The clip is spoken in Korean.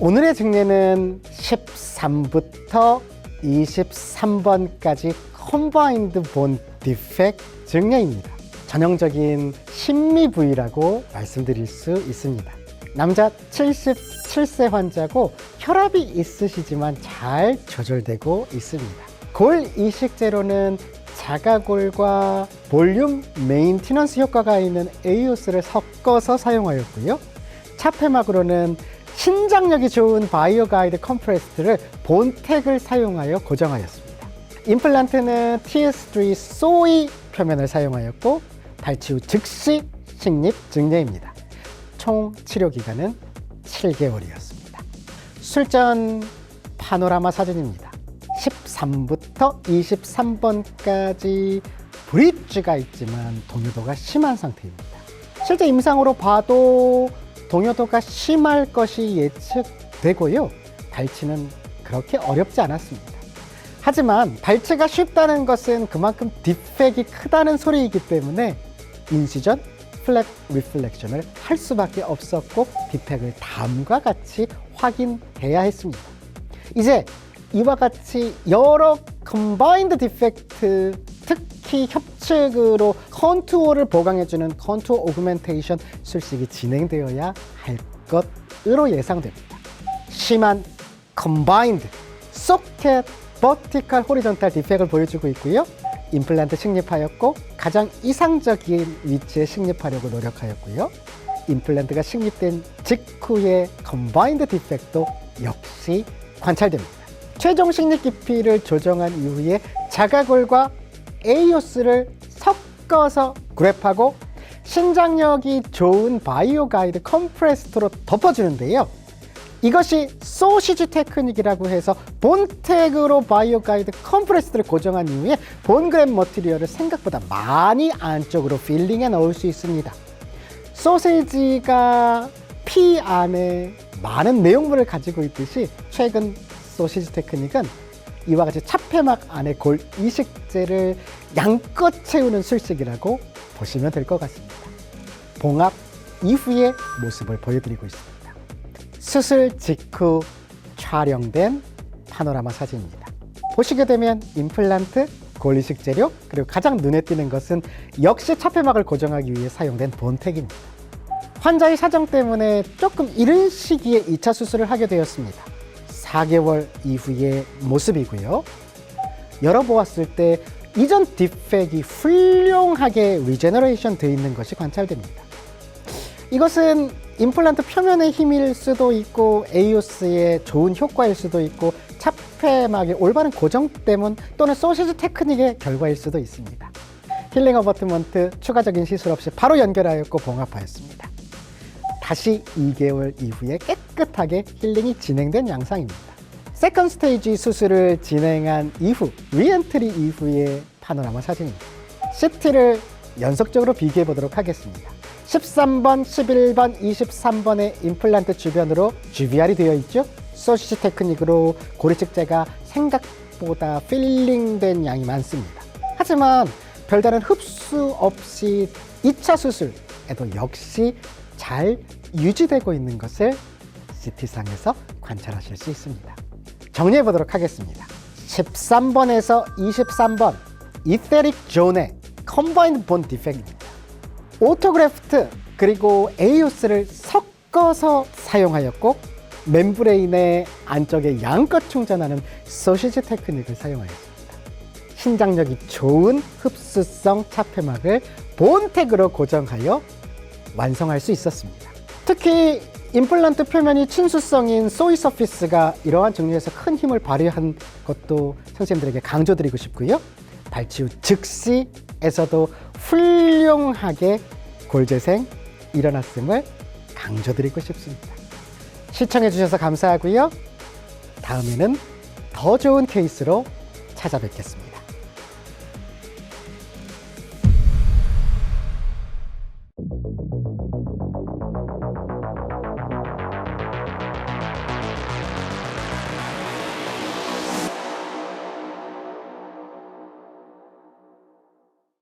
오늘의 증례는 13부터 23번까지 컴바인드 본 디펙 증례입니다. 전형적인 심미 부위라고 말씀드릴 수 있습니다. 남자 77세 환자고 혈압이 있으시지만 잘 조절되고 있습니다. 골 이식제로는 자가골과 볼륨 메인티넌스 효과가 있는 에이오스를 섞어서 사용하였고요. 차폐막으로는 신장력이 좋은 바이오 가이드 컴프레스트를 본텍을 사용하여 고정하였습니다. 임플란트는 TS3 소이 표면을 사용하였고 발치 후 즉시 식립 증례입니다. 총 치료 기간은 7개월이었습니다. 술전 파노라마 사진입니다. 13부터 23번까지 브릿지가 있지만 동요도가 심한 상태입니다. 실제 임상으로 봐도 동요도가 심할 것이 예측되고요. 발치는 그렇게 어렵지 않았습니다. 하지만 발치가 쉽다는 것은 그만큼 디펙이 크다는 소리이기 때문에 인시전 플랫 리플렉션을 할 수밖에 없었고 디펙을 다음과 같이 확인해야 했습니다. 이제 이와 같이 여러 컴바인드 디펙트 특히 협측으로 컨투어를 보강해주는 컨투어 오그멘테이션 술식이 진행되어야 할 것으로 예상됩니다. 심한 컴바인드 소켓 버티컬 호리전탈 디펙을 보여주고 있고요. 임플란트 식립하였고 가장 이상적인 위치에 식립하려고 노력하였고요. 임플란트가 식립된 직후의 컴바인드 디펙도 역시 관찰됩니다. 최종 식립 깊이를 조정한 이후에 자가골과 에이오스를 섞어서 그랩하고 신장력이 좋은 바이오 가이드 컴프레스트로 덮어주는데요. 이것이 소시지 테크닉이라고 해서 본텍으로 바이오 가이드 컴프레스트를 고정한 이후에 본그램 머티리얼을 생각보다 많이 안쪽으로 필링해 넣을 수 있습니다. 소세지가 피 안에 많은 내용물을 가지고 있듯이 최근 소시지 테크닉은 이와 같이 차폐막 안에 골 이식제를 양껏 채우는 술식이라고 보시면 될 것 같습니다. 봉합 이후의 모습을 보여드리고 있습니다. 수술 직후 촬영된 파노라마 사진입니다. 보시게 되면 임플란트, 골이식 재료, 그리고 가장 눈에 띄는 것은 역시 차폐막을 고정하기 위해 사용된 본텍입니다. 환자의 사정 때문에 조금 이른 시기에 2차 수술을 하게 되었습니다. 4개월 이후의 모습이고요. 열어보았을 때 이전 디펙이 훌륭하게 리제너레이션 되어 있는 것이 관찰됩니다. 이것은 임플란트 표면의 힘일 수도 있고 에이오스의 좋은 효과일 수도 있고 차폐막의 올바른 고정 때문 또는 소시지 테크닉의 결과일 수도 있습니다. 힐링 어버트먼트 추가적인 시술 없이 바로 연결하였고 봉합하였습니다. 다시 2개월 이후에 깨끗하게 힐링이 진행된 양상입니다. 세컨 스테이지 수술을 진행한 이후 리엔트리 이후의 파노라마 사진입니다. CT를 연속적으로 비교해 보도록 하겠습니다. 13번, 11번, 23번의 임플란트 주변으로 GVR이 되어 있죠. 소시지 테크닉으로 고리측제가 생각보다 필링된 양이 많습니다. 하지만 별다른 흡수 없이 2차 수술에도 역시 잘 유지되고 있는 것을 CT상에서 관찰하실 수 있습니다. 정리해 보도록 하겠습니다. 13번에서 23번 이테릭 존의 컴바인드 본 디펙입니다. 오토그래프트 그리고 에이오스를 섞어서 사용하였고 멤브레인의 안쪽에 양껏 충전하는 소시지 테크닉을 사용하였습니다. 신장력이 좋은 흡수성 차폐막을 본텍으로 고정하여 완성할 수 있었습니다. 특히 임플란트 표면이 친수성인 소이 서피스가 이러한 증류에서 큰 힘을 발휘한 것도 선생님들에게 강조드리고 싶고요. 발치 후 즉시에서도 훌륭하게 골재생 일어났음을 강조드리고 싶습니다. 시청해 주셔서 감사하고요. 다음에는 더 좋은 케이스로 찾아뵙겠습니다.